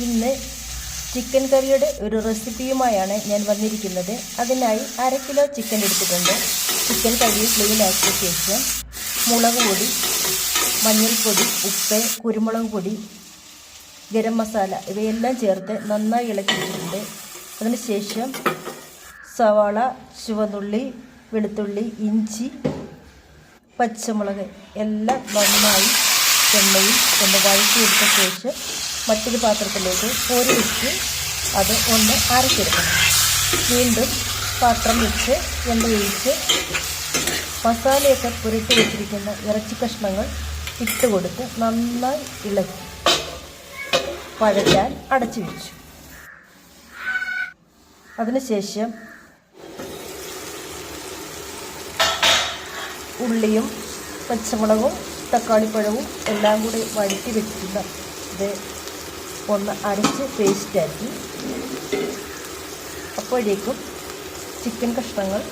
ഇന്ന് ചിക്കൻ കറിയുടെ ഒരു റെസിപ്പിയുമായാണ് ഞാൻ വന്നിരിക്കുന്നത്. അതിനായി അര കിലോ ചിക്കൻ എടുത്തിട്ടുണ്ട്. ചിക്കൻ കറി ക്ലീൻ ആക്കിയ ശേഷം മുളക് പൊടി മഞ്ഞൾപ്പൊടി ഉപ്പ് കുരുമുളക് പൊടി ഗരം മസാല ഇവയെല്ലാം ചേർത്ത് നന്നായി ഇളക്കി വെച്ചിട്ടുണ്ട് അതിനുശേഷം സവാള ചുവന്നുള്ളി വെളുത്തുള്ളി ഇഞ്ചി പച്ചമുളക് എല്ലാം നന്നായി എണ്ണയിൽ ഒന്ന് വഴറ്റിയെടുത്ത ശേഷം മറ്റൊരു പാത്രത്തിലേക്ക് കോരി വെച്ച് അത് ഒന്ന് അരച്ചെടുക്കണം. വീണ്ടും പാത്രം വെച്ച് എണ്ണ ഒഴിച്ച് മസാലയൊക്കെ പുരട്ടി വെച്ചിരിക്കുന്ന ഇറച്ചി കഷ്ണങ്ങൾ ഇട്ട് കൊടുത്ത് നന്നായി ഇളക്കി വഴറ്റാൻ അടച്ചു വെച്ചു. അതിനുശേഷം ഉള്ളിയും പച്ചമുളകും തക്കാളിപ്പഴവും എല്ലാം കൂടി വഴറ്റി വെച്ചിരുന്ന ഇത് ഒന്ന് അരച്ച് പേസ്റ്റാക്കി അപ്പോഴേക്കും ചിക്കൻ കഷ്ണങ്ങൾ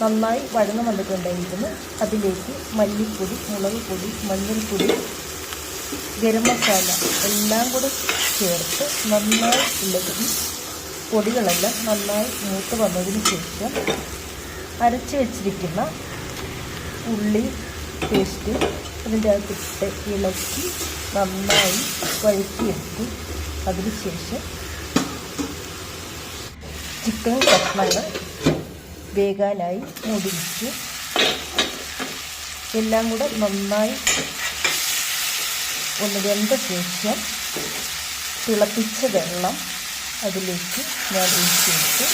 നന്നായി വഴന്ന് വന്നിട്ടുണ്ടായിരുന്നു അതിലേക്ക് മല്ലിപ്പൊടി മുളക് പൊടി മഞ്ഞൾപ്പൊടി ഗരം മസാല എല്ലാം കൂടെ ചേർത്ത് നന്നായി ഇളക്കി പൊടികളെല്ലാം നന്നായി മൂത്ത് വന്നതിന് ശേഷം അരച്ച് വെച്ചിരിക്കുന്ന ഉള്ളി പേസ്റ്റ് അതിന്റെ അകത്തിട്ട് ഇളക്കി നന്നായി വഴറ്റിയെടുത്തു. അതിനുശേഷം ചിക്കൻ കഷ്ണങ്ങൾ വേകാനായി മുടിച്ച് എല്ലാം കൂടെ നന്നായി ഒന്ന് വെന്ത ശേഷം തിളപ്പിച്ച വെള്ളം അതിലേക്ക് ഞാൻ ഒഴിച്ചെടുത്ത്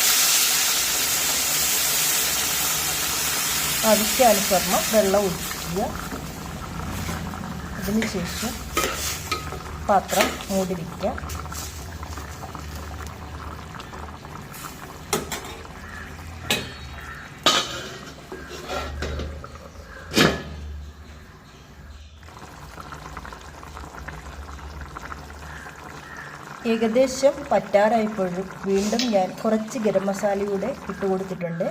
ആവശ്യാനുസരണം വെള്ളം ഒഴിക്കുക. അതിനുശേഷം പാത്രം മൂടി വയ്ക്കുക ഏകദേശം പറ്റാറായപ്പോഴും വീണ്ടും ഞാൻ കുറച്ച് ഗരം മസാലയുടെ ഇട്ട് കൊടുത്തിട്ടുണ്ട്.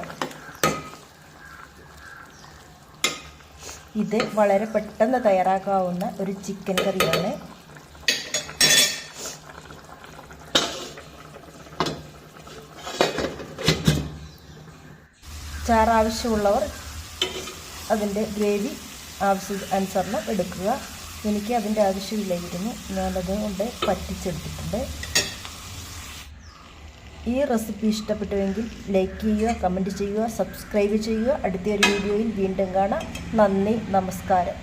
ഇത് വളരെ പെട്ടെന്ന് തയ്യാറാക്കാവുന്ന ഒരു ചിക്കൻ കറിയാണ്. ചാറ് ആവശ്യമുള്ളവർ അതിന്റെ ഗ്രേവി ആവശ്യ അനുസരണം എടുക്കുക. എനിക്ക് അതിന്റെ ആവശ്യമില്ലായിരുന്നു. ഞാനത് കൊണ്ട് പറ്റിച്ചെടുത്തിട്ടുണ്ട്. ഈ റെസിപ്പി ഇഷ്ടപ്പെട്ടുവെങ്കിൽ ലൈക്ക് ചെയ്യുക കമന്റ് ചെയ്യുക സബ്സ്ക്രൈബ് ചെയ്യുക. അടുത്തൊരു വീഡിയോയിൽ വീണ്ടും കാണാം. നന്ദി നമസ്കാരം.